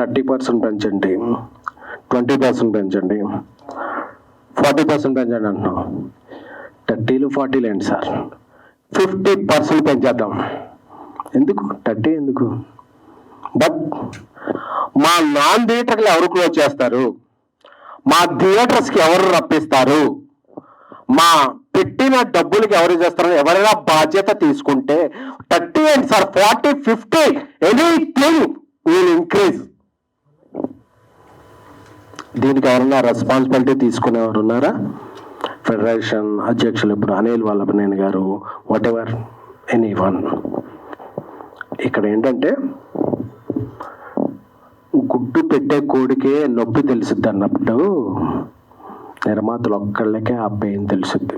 Thirty percent పెంచండి. Twenty percent పెంచండి. Forty percent పెంచండి అంటున్నాం. థర్టీలు ఫార్టీలు ఏంటి సార్? Fifty percent పెంచేద్దాం. ఎందుకు? థర్టీ ఎందుకు? బట్ మా నాన్ థియేటర్లు ఎవరు క్లోజ్ చేస్తారు? మా థియేటర్స్కి ఎవరు రప్పిస్తారు? మా పెట్టిన డబ్బులకి ఎవరు చేస్తారు? ఎవరైనా బాధ్యత తీసుకుంటే thirty and sir? Forty fifty anything will increase. దీనికి ఎవరైనా రెస్పాన్సిబిలిటీ తీసుకునేవారు ఉన్నారా? ఫెడరేషన్ అధ్యక్షులు ఇప్పుడు అనిల్ వల్లభనేని గారు వాట్ ఎవర్ ఎనీ వన్ ఇక్కడ ఏంటంటే గుడ్డు పెట్టే కోడికే నొప్పి తెలుసుద్ది అన్నప్పుడు నిర్మాతలు ఒక్కళ్ళకే ఆ పెయిన్ తెలుసుద్ది.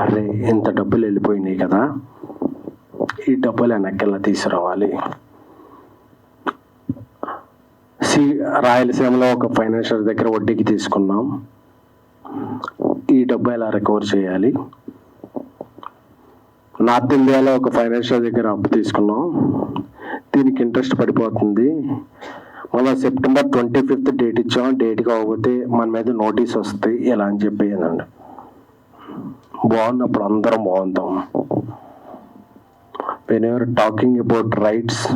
అరే ఇంత డబ్బులు వెళ్ళిపోయినాయి కదా ఈ డబ్బులు వెనక్కి తీసుకురావాలి? సి రాయలసీమలో ఒక ఫైనాన్షియల్ దగ్గర వడ్డీకి తీసుకున్నాం. ఈ డబ్బు ఎలా రికవర్ చేయాలి? నార్త్ ఇండియాలో ఒక ఫైనాన్షియల్ దగ్గర అప్పు తీసుకున్నాం. దీనికి ఇంట్రెస్ట్ పడిపోతుంది. మళ్ళీ సెప్టెంబర్ ట్వంటీ ఫిఫ్త్ డేట్ ఇచ్చాం. డేట్ కాకపోతే మన మీద నోటీస్ వస్తాయి. ఇలా అని చెప్పేదండి బాగున్నప్పుడు అందరం బాగుంటాం. Whenever talking about rights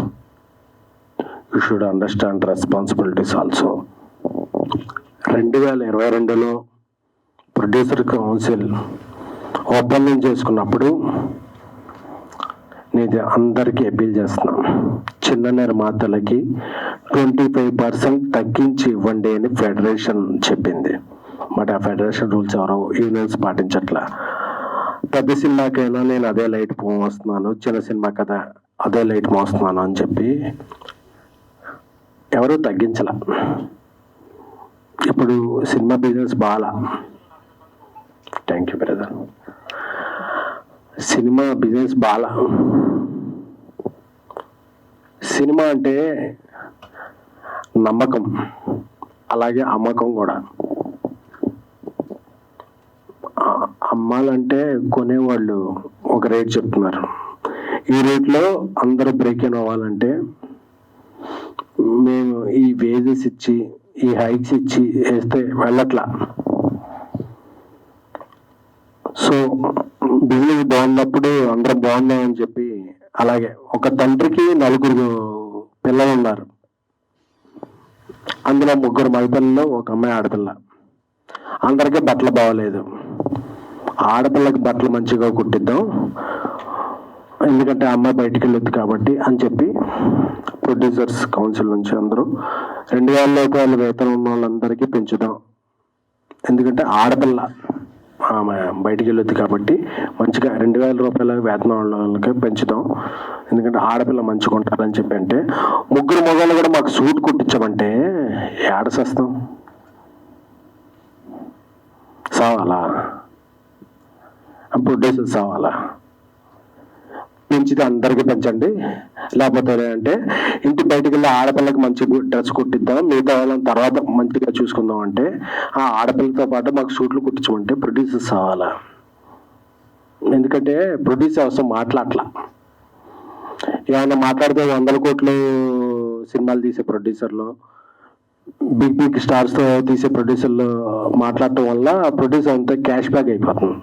you should understand responsibilities also రెండు వేల ఇరవై రెండులో ప్రొడ్యూసర్ కౌన్సిల్ ఒప్పందం చేసుకున్నప్పుడు నేను అందరికీ అప్పీల్ చేస్తున్నాను చిన్న నిర్మాతలకి ట్వంటీ ఫైవ్ పర్సెంట్ తగ్గించి ఇవ్వండి అని ఫెడరేషన్ చెప్పింది. బట్ ఆ ఫెడరేషన్ రూల్స్ ఎవరో యూనియన్స్ పాటించట్లా. పెద్ద సినిమాకైనా నేను అదే లైట్ మోస్తున్నాను చిన్న సినిమా కదా అదే లైట్ మోస్తున్నాను అని చెప్పి ఎవరూ తగ్గించలా. ఇప్పుడు సినిమా బిజినెస్ బాగా thank you brother. Cinema business బాగా సినిమా అంటే నమ్మకం అలాగే అమ్మకం కూడా. అమ్మాలంటే కొనేవాళ్ళు ఒక రేట్ చెప్తున్నారు. ఈ రేట్లో అందరూ బ్రేక్ ఇన్ అవ్వాలంటే మేము ఈ వేజెస్ ఇచ్చి ఈ హైక్స్ ఇచ్చి వేస్తే వెళ్ళట్లా. సో బిజినెస్ బాగున్నప్పుడు అందరం బాగున్నామని చెప్పి అలాగే ఒక తండ్రికి నలుగురు పిల్లలు ఉన్నారు అందులో ముగ్గురు మగపిల్లలు ఒక అమ్మాయి ఆడపిల్ల. అందరికీ బట్టలు బాగోలేదు. ఆడపిల్లకి బట్టలు మంచిగా కుట్టిద్దాం. ఎందుకంటే ఆ అమ్మాయి బయటికి వెళ్ళొద్దు కాబట్టి అని చెప్పి ప్రొడ్యూసర్స్ కౌన్సిల్ నుంచి అందరూ రెండు వేల రూపాయల వేతనం ఉన్న వాళ్ళందరికీ పెంచుదాం. ఎందుకంటే ఆడపిల్ల ఆమె బయటికి వెళ్ళొద్దు కాబట్టి మంచిగా రెండు వేల రూపాయల వేతనం వాళ్ళకి పెంచుదాం. ఎందుకంటే ఆడపిల్ల మంచిగా ఉంటారని చెప్పి అంటే ముగ్గురు మొగాళ్ళు కూడా మాకు సూట్ కుట్టించమంటే ఏడసేస్తాం. సావాలా? ప్రొడ్యూసర్ సావాలా? మంచిది అందరికీ పెంచండి లేకపోతే అంటే ఇంటి బయటికి వెళ్ళి ఆడపిల్లకి మంచి డ్రెస్ కుట్టిద్దాం మిగతా వాళ్ళని తర్వాత మంచిగా చూసుకుందాం అంటే ఆ ఆడపిల్లతో పాటు మాకు సూట్లు కుట్టించమంటే ప్రొడ్యూసర్స్ అవ్వాలా ఎందుకంటే ప్రొడ్యూసర్ అవసరం మాట్లాడలా ఏమైనా మాట్లాడితే వందల కోట్లు సినిమాలు తీసే ప్రొడ్యూసర్లు బిగ్ బిగ్ స్టార్స్తో తీసే ప్రొడ్యూసర్లు మాట్లాడటం వల్ల ప్రొడ్యూసర్ అంతా క్యాష్ బ్యాక్ అయిపోతుంది.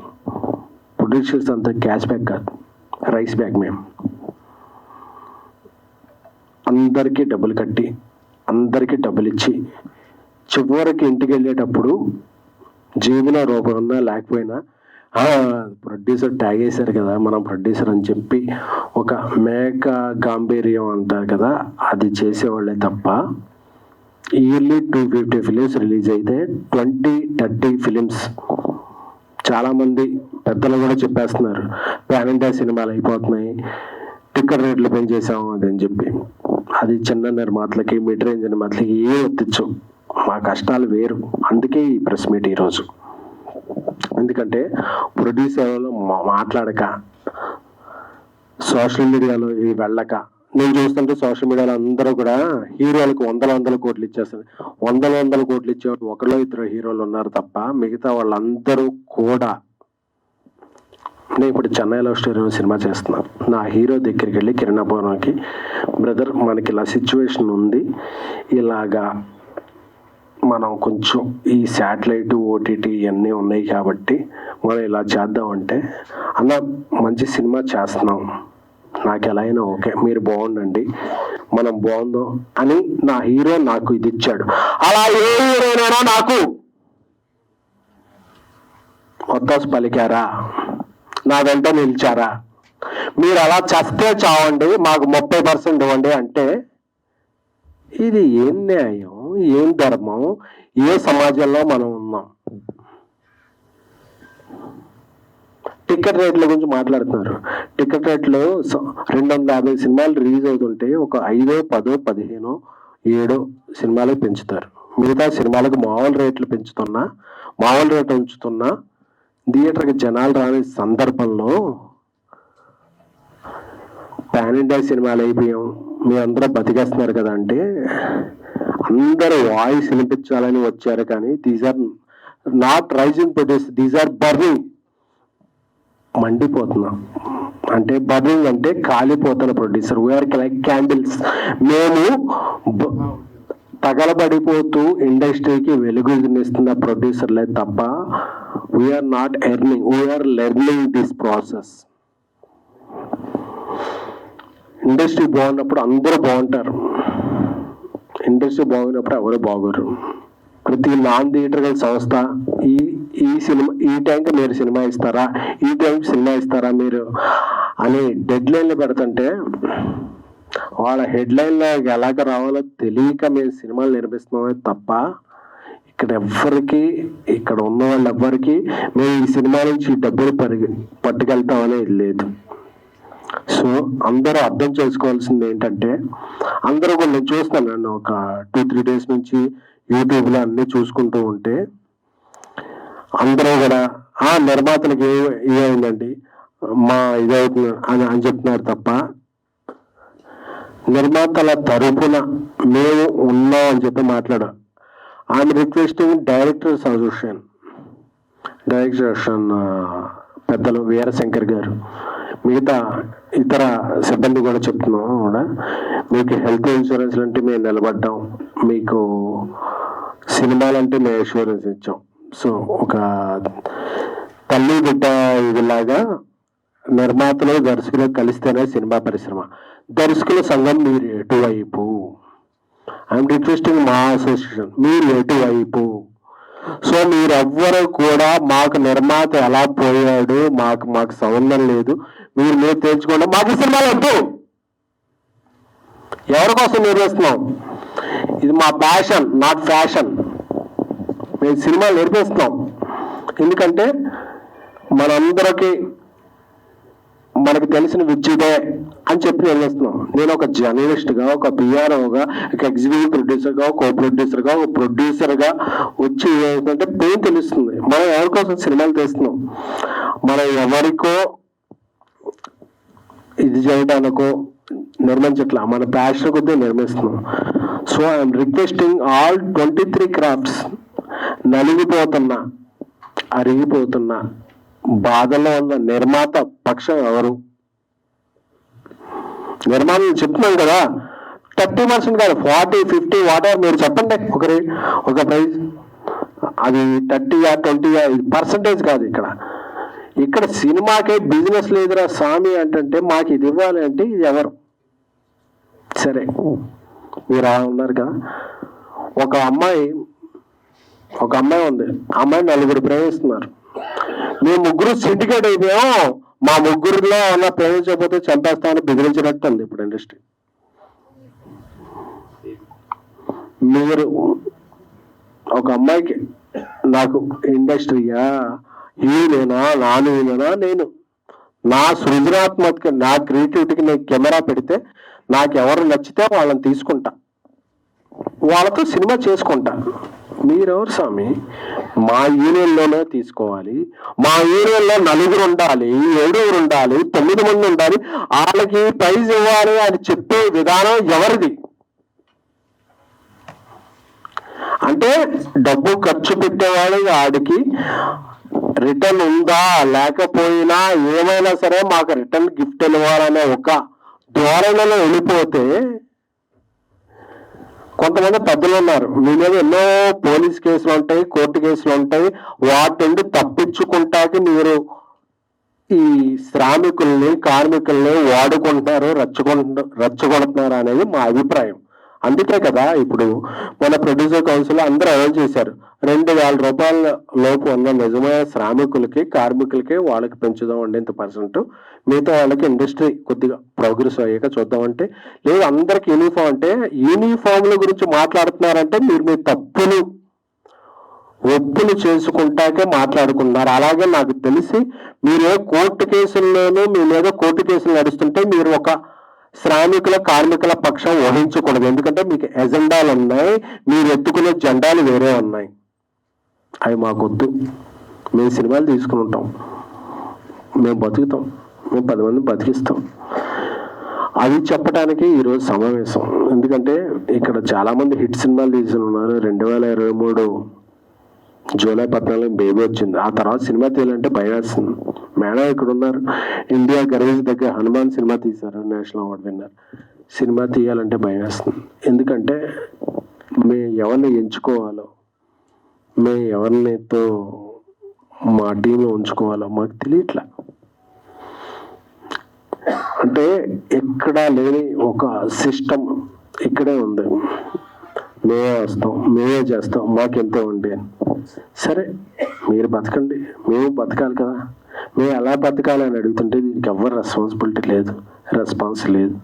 ప్రొడ్యూసర్స్ అంతా క్యాష్ బ్యాక్ కాదు. రైస్ బ్యాగ్ మేము. అందరికీ డబ్బులు కట్టి అందరికీ డబ్బులు ఇచ్చి చివరికి ఇంటికి వెళ్ళేటప్పుడు జీవన రూపం ఉన్నా లేకపోయినా ప్రొడ్యూసర్ ట్యాగ్ వేశారు కదా మనం ప్రొడ్యూసర్ అని చెప్పి ఒక మేక గాంభీర్యం అంటారు కదా అది చేసేవాళ్ళే తప్ప yearly two fifty films release అయితే ట్వంటీ థర్టీ ఫిలిమ్స్ చాలామంది పెద్దలు కూడా చెప్పేస్తున్నారు ప్యాన్ ఇండియా సినిమాలు అయిపోతున్నాయి టికెట్ రేట్లు పెంచేసాము అది అని చెప్పి. అది చిన్న నిర్మాతలకి మిడ్ రేంజ్ నిర్మాతలకి ఏ ఒత్తిచ్చు. మా కష్టాలు వేరు. అందుకే ఈ ప్రెస్ మీట్ ఈరోజు. ఎందుకంటే ప్రొడ్యూసర్లో మాట్లాడక సోషల్ మీడియాలో ఇది వెళ్ళక నేను చూస్తుంటే సోషల్ మీడియాలో అందరూ కూడా హీరోలకు వందల వందల కోట్లు ఇచ్చేస్తారు. వందల వందల కోట్లు ఇచ్చేవాడు ఒకళ్ళు ఇద్దరు హీరోలు ఉన్నారు తప్ప మిగతా వాళ్ళందరూ కూడా నేను ఇప్పుడు చెన్నై లవ్ స్టోరీ సినిమా చేస్తున్నాను నా హీరో దగ్గరికి వెళ్ళి కిరణాపురంకి బ్రదర్ మనకి ఇలా సిచ్యువేషన్ ఉంది. ఇలాగా మనం కొంచెం ఈ శాటిలైట్ ఓటీటీ ఇవన్నీ ఉన్నాయి కాబట్టి మనం ఇలా చేద్దామంటే అన్న మంచి సినిమా చేస్తున్నాం. నాకు ఎలా అయినా ఓకే మీరు బాగుండండి మనం బాగుందాం అని నా హీరో నాకు ఇది ఇచ్చాడు. అలా ఏ హీరోనైనా నాకు ఒత్తాసు పలికారా? నా వెంట నిలిచారా? మీరు అలా చస్తే చావండి మాకు ముప్పై పర్సెంట్ ఇవ్వండి అంటే ఇది ఏం న్యాయం ఏం ధర్మం ఏ సమాజంలో మనం ఉన్నాం? టికెట్ రేట్ల గురించి మాట్లాడుతున్నారు. టికెట్ రేట్లు రెండు వందల యాభై సినిమాలు రిలీజ్ అవుతుంటే ఒక ఐదో పదో పదిహేనో ఏడో సినిమాలు పెంచుతారు. మిగతా సినిమాలకు మామూలు రేట్లు పెంచుతున్నా మామూలు రేట్ ఉంచుతున్నా థియేటర్కి జనాలు రాని సందర్భంలో పాన్ ఇండియా సినిమాలు అయిపోయాం మీ అందరూ బతికేస్తున్నారు కదా అంటే అందరూ వాయిస్ వినిపించాలని వచ్చారు కానీ these are not rising produce these are burning మండిపోతున్నాం. అంటే బర్నింగ్ అంటే కాలిపోతున్న producer. We are like candles మేము తగలబడిపోతూ ఇండస్ట్రీకి వెలుగునిస్తున్న ప్రొడ్యూసర్లే తప్ప we are not earning we are learning this process industry బాగున్నప్పుడు అందరూ బాగుంటారు. ఇండస్ట్రీ బాగున్నప్పుడు ఎవరు బాగోరు. ప్రతి నాన్ థియేటర్కల్ సంస్థ ఈ ఈ సినిమా ఈ టైంకి మీరు సినిమా ఇస్తారా? ఈ టైంకి సినిమా ఇస్తారా మీరు? అని డెడ్ లైన్లు పెడుతుంటే వాళ్ళ హెడ్ లైన్లో ఎలాగ రావాలో తెలియక మేము సినిమాలు నిర్మిస్తున్నామే తప్ప ఇక్కడ ఎవ్వరికి ఇక్కడ ఉన్న వాళ్ళు ఎవ్వరికి మేము ఈ సినిమా నుంచి డబ్బులు పరిగి పట్టుకెళ్తామనే లేదు. సో అందరూ అర్థం చేసుకోవాల్సింది ఏంటంటే అందరూ కూడా నేను చూస్తాను నన్ను ఒక టూ త్రీ డేస్ నుంచి యూట్యూబ్లో అన్నీ చూసుకుంటూ ఉంటే అందరూ కూడా ఆ నిర్మాతలకు ఏ ఏమైందండి మా ఇదవుతుంది అని అని చెప్తున్నారు తప్ప నిర్మాతల తరపున మేము ఉన్నాం అని చెప్పి మాట్లాడా I'm requesting director association director association పెద్దలు వీరశంకర్ గారు. మిగతా ఇతర సిబ్బంది కూడా చెప్తున్నాం కూడా. మీకు హెల్త్ ఇన్సూరెన్స్ అంటే మేము నిలబడ్డాం. మీకు సినిమాలంటే మేము ఇన్సూరెన్స్ ఇచ్చాం. సో ఒక తల్లి బిడ్డ ఇదిలాగా నిర్మాతలు దర్శకులు కలిస్తేనే సినిమా పరిశ్రమ. దర్శకుల సంఘం మీరు ఎటువైపు? ఐఎమ్ రిక్వెస్టింగ్ మా అసోసియేషన్ మీరు ఎటువైపు? సో మీరెవ్వరు కూడా మాకు నిర్మాత ఎలా పోయాడు? మాకు మాకు సంబంధం లేదు. మీరు మీరు తెలుసుకోండి. మాకు సినిమాలు వద్దు. ఎవరి కోసం నిర్వహిస్తున్నాం ఇది మా ప్యాషన్ నాట్ ఫ్యాషన్ మేము సినిమాలు నేర్పిస్తున్నాం ఎందుకంటే మనందరికీ మనకు తెలిసిన విద్యుదే అని చెప్పి నిర్మిస్తున్నాం నేను ఒక జర్నలిస్ట్గా ఒక పిఆర్ఓగా ఒక ఎగ్జిక్యూటివ్ ప్రొడ్యూసర్గా ఒక ప్రొడ్యూసర్గా ఒక ప్రొడ్యూసర్గా వచ్చి ఏంటంటే పెయిన్ తెలుస్తుంది. మనం ఎవరి కోసం సినిమాలు తీస్తున్నాం? మనం ఎవరికో ఇది చేయడానికో నిర్మించట్లా. మన ప్యాషన్ కొద్దీ నిర్మిస్తున్నాం. So I'm requesting all twenty three crafts నలిగిపోతున్న అరిగిపోతున్న బాధలో ఉన్న నిర్మాత పక్షం ఎవరు? నిర్మాణం చెప్తున్నాం కదా థర్టీ పర్సెంట్ కాదు ఫార్టీ ఫిఫ్టీ వాటర్ మీరు చెప్పండి ఒకరి ఒక ప్రైజ్. అది థర్టీయా ట్వంటీయా పర్సంటేజ్ కాదు ఇక్కడ. ఇక్కడ సినిమాకే బిజినెస్ లేదురా స్వామి అంటే మాకు ఇది ఇవ్వాలి అంటే ఇది ఎవరు? సరే మీరు అలా ఉన్నారు కదా. ఒక అమ్మాయి ఒక అమ్మాయి ఉంది. అమ్మాయి నలుగురు ప్రేమిస్తున్నారు మేము ముగ్గురు సిండికేట్ అయిపోయాం మా ముగ్గురులో ఉన్న ప్రేమించకపోతే చంపేస్తామని బెదిరించినట్టు ఉంది ఇప్పుడు ఇండస్ట్రీ మీరు ఒక అమ్మాయికి నాకు ఇండస్ట్రీయా ఈయనేనా నాను ఈయనేనా నేను నా సృజనాత్మక నా క్రియేటివిటీకి నేను కెమెరా పెడితే నాకు ఎవరు నచ్చితే వాళ్ళని తీసుకుంటా. వాళ్ళతో సినిమా చేసుకుంటా. మీరెవరు స్వామి? మా యూనియన్లోనే తీసుకోవాలి. మా యూనియన్లో నలుగురు ఉండాలి ఏడుగురు ఉండాలి తొమ్మిది మంది ఉండాలి. వాళ్ళకి ప్రైజ్ ఇవ్వాలి అని చెప్పే విధానం ఎవరిది? అంటే డబ్బు ఖర్చు పెట్టేవాడు ఆడికి రిటర్న్ ఉందా లేకపోయినా ఏమైనా సరే మాకు రిటర్న్ గిఫ్ట్ ఇవ్వాలనే ఒక ధోరణిలో వెళ్ళిపోతే కొంతమంది పెద్దలు ఉన్నారు. మీ మీద ఎన్నో పోలీస్ కేసులు ఉంటాయి కోర్టు కేసులు ఉంటాయి. వాటి నుండి తప్పించుకుంటాకి మీరు ఈ శ్రామికుల్ని కార్మికుల్ని వాడుకుంటున్నారు రచ్చగొంటు రచ్చగొడుతున్నారు అనేది మా అభిప్రాయం. అందుకే కదా ఇప్పుడు మన ప్రొడ్యూసర్ కౌన్సిల్ అందరూ అనౌన్స్ చేశారు. రెండు వేల రూపాయల లోపు ఉన్న నిజమైన శ్రామికులకి కార్మికులకి వాళ్ళకి పెంచుదాం అండి ఇంత పర్సెంట్. మిగతా వాళ్ళకి ఇండస్ట్రీ కొద్దిగా ప్రోగ్రెస్ అయ్యాక చూద్దామంటే లేదు అందరికి యూనిఫామ్ అంటే యూనిఫామ్ల గురించి మాట్లాడుతున్నారంటే మీరు మీ తప్పులు ఒప్పులు చేసుకుంటాకే మాట్లాడుకున్నారు. అలాగే నాకు తెలిసి మీరు కోర్టు కేసుల్లోనూ మీ మీద కోర్టు కేసులు నడుస్తుంటే మీరు ఒక శ్రామికుల కార్మికుల పక్షం వహించకూడదు. ఎందుకంటే మీకు ఎజెండాలు ఉన్నాయి మీరు ఎత్తుకునే జెండాలు వేరే ఉన్నాయి. అవి మాకొద్దు. మేము సినిమాలు తీసుకుని ఉంటాం. మేము బతుకుతాం. మేము పది మంది బతికిస్తాం. అది చెప్పడానికి ఈరోజు సమావేశం. ఎందుకంటే ఇక్కడ చాలామంది హిట్ సినిమాలు తీసి ఉన్నారు. రెండు వేల ఇరవై మూడు జూలై పద్నాలుగు బేబీ వచ్చింది. ఆ తర్వాత సినిమా తీయాలంటే భయం వేస్తుంది మేడం ఇక్కడ ఉన్నారు ఇండియా గర్వేజ్ దగ్గర హనుమాన్ సినిమా తీశారు. National award winner. సినిమా తీయాలంటే భయం వేస్తుంది ఎందుకంటే మేము ఎవరిని ఎంచుకోవాలో మేము ఎవరినితో మా టీంలో ఉంచుకోవాలో మాకు తెలియట్లా. అంటే ఎక్కడా లేని ఒక సిస్టమ్ ఇక్కడే ఉంది. మేమే వస్తాం. మేమే చేస్తాం. మాకెంతో ఉండి అని. సరే మీరు బతకండి. మేము బతకాలి కదా. మేము ఎలా బతకాలి అని అడుగుతుంటే దీనికి ఎవరు రెస్పాన్సిబిలిటీ లేదు. రెస్పాన్స్ లేదు.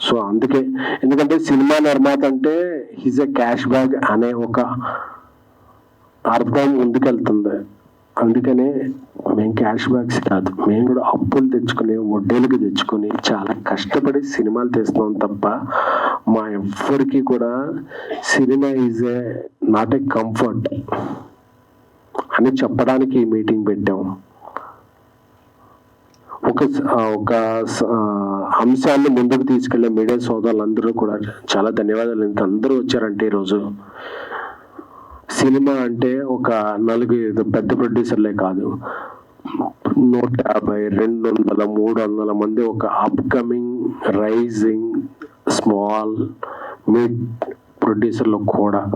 సో అందుకే ఎందుకంటే సినిమా నిర్మాత అంటే హిజ్ ఎ క్యాష్ బ్యాగ్ అనే ఒక అర్థం ముందుకెళ్తుంది. అందుకనే మేము క్యాష్ బ్యాక్స్ కాదు మేము కూడా అప్పులు తెచ్చుకుని వడ్డీలకు తెచ్చుకొని చాలా కష్టపడి సినిమాలు తీస్తున్నాం తప్ప మా ఎవ్వరికి కూడా cinema is a not a comfort అని చెప్పడానికి ఈ మీటింగ్ పెట్టాం. ఒక ఒక అంశాన్ని ముందుకు తీసుకెళ్ళే మీడియా సోదరులందరూ కూడా చాలా ధన్యవాదాలు. ఇంత అందరూ వచ్చారంటే ఈరోజు సినిమా అంటే ఒక నలుగురు పెద్ద ప్రొడ్యూసర్లే కాదు. నూట యాభై రెండు వందల మూడు వందల మంది ఒక అప్కమింగ్ రైజింగ్ స్మాల్ మిడ్ ప్రొడ్యూసర్లు కూడా.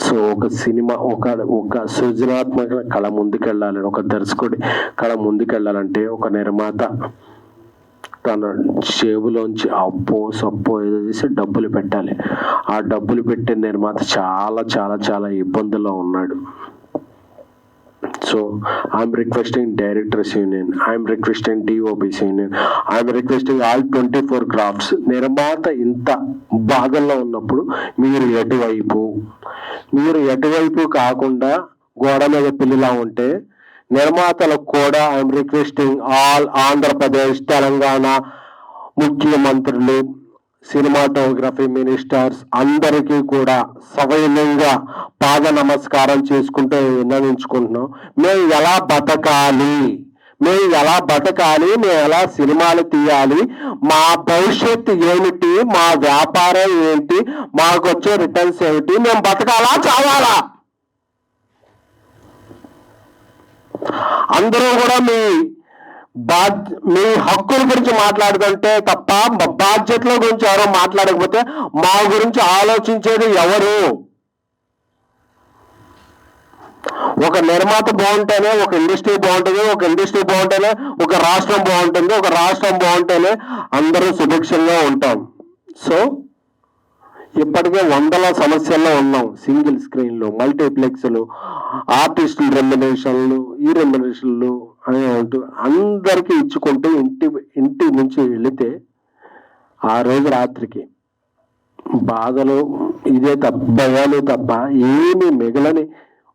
సో ఒక సినిమా ఒక ఒక సృజనాత్మక కళ ముందుకెళ్ళాలి ఒక దర్శకుడి కళ ముందుకెళ్ళాలంటే ఒక నిర్మాత తన జేబులోంచి అప్పో సప్పో ఏదో చేసి డబ్బులు పెట్టాలి. ఆ డబ్బులు పెట్టిన నిర్మాత చాలా చాలా చాలా ఇబ్బందుల్లో ఉన్నాడు. So I'm requesting directors union I'm requesting DOPs union I'm requesting all twenty four crafts నిర్మాత ఇంత బాధల్లో ఉన్నప్పుడు మీరు ఎటువైపు? మీరు ఎటువైపు కాకుండా గోడ మీద పిల్లిలా ఉంటే నిర్మాతలకు కూడా I'm requesting all Andhra Pradesh Telangana ముఖ్యమంత్రులు సినిమాటోగ్రఫీ మినిస్టర్స్ అందరికీ కూడా సవయంగా పాద నమస్కారం చేసుకుంటూ విన్నవించుకుంటున్నాం మేము ఎలా బతకాలి? మేము ఎలా బతకాలి? మేము ఎలా సినిమాలు తీయాలి? మా భవిష్యత్తు ఏమిటి? మా వ్యాపారం ఏంటి? మాకు వచ్చే రిటర్న్స్ ఏమిటి? మేము బతకాలా? చావాలా? అందరూ కూడా మీ మీ హక్కుల గురించి మాట్లాడుతుంటే తప్ప బాధ్యతల గురించి ఎవరో మాట్లాడకపోతే మా గురించి ఆలోచించేది ఎవరు? ఒక నిర్మాత బాగుంటేనే ఒక ఇండస్ట్రీ బాగుంటుంది ఒక ఇండస్ట్రీ బాగుంటేనే ఒక రాష్ట్రం బాగుంటుంది ఒక రాష్ట్రం బాగుంటేనే అందరూ సుభిక్షంగా ఉంటాం. సో ఇప్పటికే వందల సమస్యల్లో ఉన్నాం. సింగిల్ స్క్రీన్లు మల్టీప్లెక్స్లు ఆర్టిస్టుల రెమ్యునేషన్లు ఈ రెమ్యునేషన్లు అని అంటూ అందరికీ ఇచ్చుకుంటూ ఇంటి ఇంటి నుంచి వెళితే ఆ రోజు రాత్రికి బాధలు ఇదే తప్ప భయాలు తప్ప ఏమీ మిగలని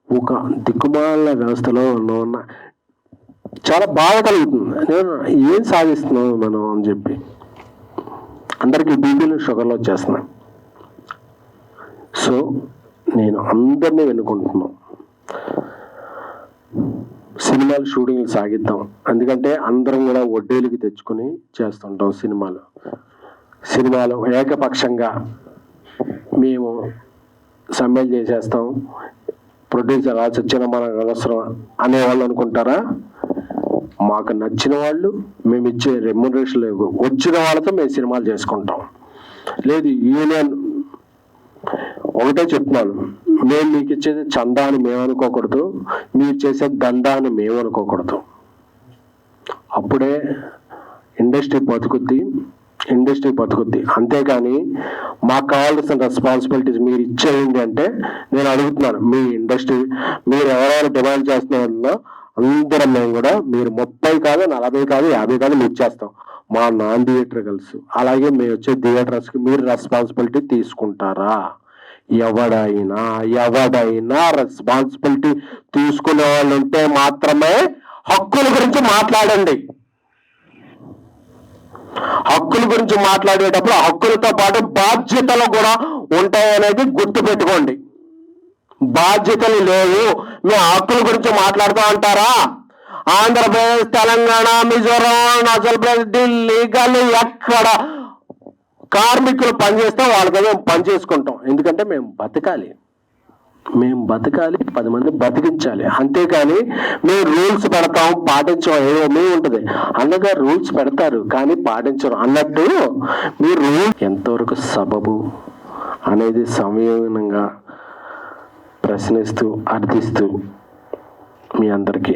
ఒక దిక్కుమాల వ్యవస్థలో ఉన్న చాలా బాధ కలుగుతుంది. నేను ఏం సాధిస్తున్నాం మనం అని చెప్పి అందరికీ బీపీలు షుగర్లు వచ్చేస్తున్నాయి. సో నేను అందరినీ వెనుకుంటున్నాను సినిమాలు షూటింగ్లు సాగిద్దాం. ఎందుకంటే అందరం కూడా వడ్డీలకి తెచ్చుకొని చేస్తుంటాం సినిమాలు. సినిమాలు ఏకపక్షంగా మేము సమ్మెలు చేసేస్తాం. ప్రొడ్యూసర్ ఆ చచ్చిన మనకు అవసరం అనేవాళ్ళు అనుకుంటారా? మాకు నచ్చిన వాళ్ళు మేము ఇచ్చే రెమ్యునరేషన్ లేవు. వచ్చిన వాళ్ళతో మేము సినిమాలు చేసుకుంటాం. లేదు యూనియన్ ఒకటే చెప్తున్నాను. మేము మీకు ఇచ్చేది చందా అని మేము అనుకోకూడదు మీరు చేసే దందా అని మేము అనుకోకూడదు అప్పుడే ఇండస్ట్రీ బతుకుద్ది ఇండస్ట్రీ బతుకుద్ది. అంతేకాని మాకు కావాల్సిన రెస్పాన్సిబిలిటీస్ మీరు ఇచ్చేయండి అంటే నేను అడుగుతున్నాను మీ ఇండస్ట్రీ మీరు ఎవరైనా డిమాండ్ చేస్తున్నారో అందరం మేము కూడా మీరు ముప్పై కాదు నలభై కాదు యాభై కాదు మీరు చేస్తాం. మా నాన్ థియేటర్ కలిసి అలాగే మేము వచ్చే థియేటర్స్కి మీరు రెస్పాన్సిబిలిటీ తీసుకుంటారా? ఎవడైనా ఎవడైనా రెస్పాన్సిబిలిటీ తీసుకునే వాళ్ళు ఉంటే మాత్రమే హక్కుల గురించి మాట్లాడండి. హక్కుల గురించి మాట్లాడేటప్పుడు హక్కులతో పాటు బాధ్యతలు కూడా ఉంటాయనేది గుర్తు పెట్టుకోండి. బాధ్యతలు లేవు మీ హక్కుల గురించి మాట్లాడుతూ ఉంటారా ఆంధ్రప్రదేశ్ తెలంగాణ మిజోరాం అసలు ప్రదేశ్ ఢిల్లీ గల్లి ఎక్కడ కార్మికులు పనిచేస్తే వాళ్ళకి మేము పని చేసుకుంటాం. ఎందుకంటే మేము బతకాలి. మేము బతకాలి పది మంది బతికించాలి. అంతేకాని మేము రూల్స్ పెడతాం పాటించం ఏదో ఉంటుంది. అన్నగా రూల్స్ పెడతారు కానీ పాటించరు. అన్నట్టు మీరు రూల్ ఎంతవరకు సబబు అనేది సంయోగనంగా ప్రశ్నిస్తూ అర్థిస్తూ మీ అందరికీ